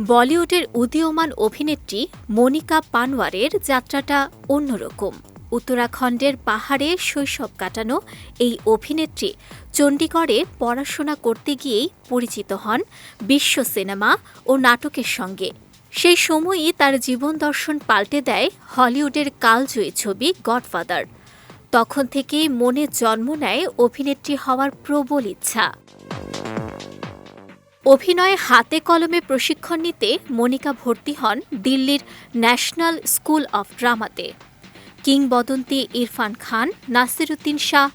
বলিউডের উদীয়মান অভিনেত্রী মনিকা পানওয়ারের যাত্রাটা অন্যরকম। উত্তরাখণ্ডের পাহাড়ে শৈশব কাটানো এই অভিনেত্রী চণ্ডীগড়ে পড়াশোনা করতে গিয়েই পরিচিত হন বিশ্ব সিনেমা ও নাটকের সঙ্গে। সেই সময়ই তার জীবন দর্শন পাল্টে দেয় হলিউডের কালজয়ী ছবি গডফাদার। তখন থেকেই মনে জন্ম নেয় অভিনেত্রী হওয়ার প্রবল ইচ্ছা। অভিনয়ে হাতে কলমে প্রশিক্ষণ নিতে মনিকা ভর্তি হন দিল্লির ন্যাশনাল স্কুল অফ ড্রামাতে। কিংবদন্তি ইরফান খান, নাসিরুদ্দিন শাহ,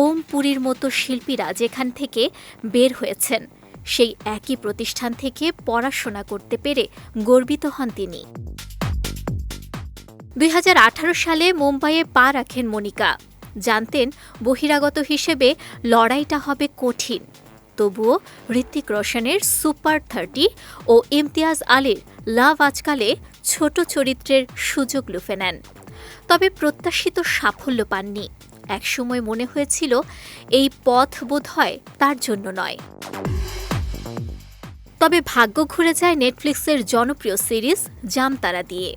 ওম পুরীর মতো শিল্পীরা যেখান থেকে বের হয়েছেন, সেই একই প্রতিষ্ঠান থেকে পড়াশোনা করতে পেরে গর্বিত হন তিনি। দুই হাজার আঠারো সালে মুম্বাইয়ে পা রাখেন মনিকা। জানতেন বহিরাগত হিসেবে লড়াইটা হবে কঠিন। তবুও হৃত্বিক রোশনের সুপার থার্টি ও ইমতিয়াজ আলীর লাভ আজকালে ছোট চরিত্রের সুযোগ লুফে নেন। তবে প্রত্যাশিত সাফল্য পাননি। একসময় মনে হয়েছিল, এই পথ বোধ হয় তার জন্য নয়। তবে ভাগ্য ঘুরে যায় নেটফ্লিক্সের জনপ্রিয় সিরিজ জামতারা দিয়ে।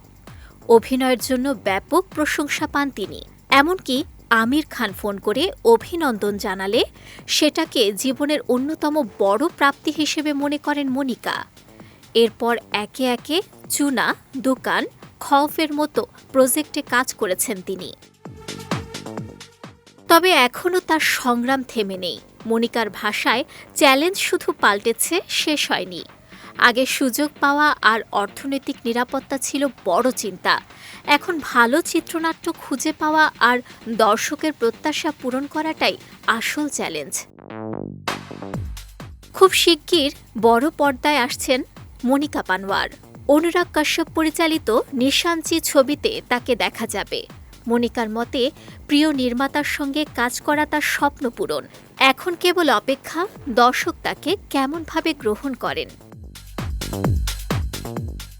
অভিনয়ের জন্য ব্যাপক প্রশংসা পান তিনি। এমনকি আমির খান ফোন করে অভিনন্দন জানালে সেটাকে জীবনের অন্যতম বড় প্রাপ্তি হিসেবে মনে করেন মনিকা। এরপর একে একে চুনা, দোকান খফের মতো প্রজেক্টে কাজ করেছেন তিনি। তবে এখনও তার সংগ্রাম থেমে নেই। মনিকার ভাষায় চ্যালেঞ্জ শুধু পাল্টেছে, শেষ হয়নি। আগে সুযোগ পাওয়া আর অর্থনৈতিক নিরাপত্তা ছিল বড় চিন্তা। এখন ভালো চিত্রনাট্য খুঁজে পাওয়া আর দর্শকের প্রত্যাশা পূরণ করাটাই আসল চ্যালেঞ্জ। খুব শিগগির বড় পর্দায় আসছেন মনিকা পানওয়ার অনুরাগ কাশ্যপ পরিচালিত নিশাঞ্চি ছবিতে তাকে দেখা যাবে। মনিকার মতে, প্রিয় নির্মাতার সঙ্গে কাজ করা তার স্বপ্ন পূরণ। এখন কেবল অপেক্ষা দর্শক তাকে কেমনভাবে গ্রহণ করেন। あっ!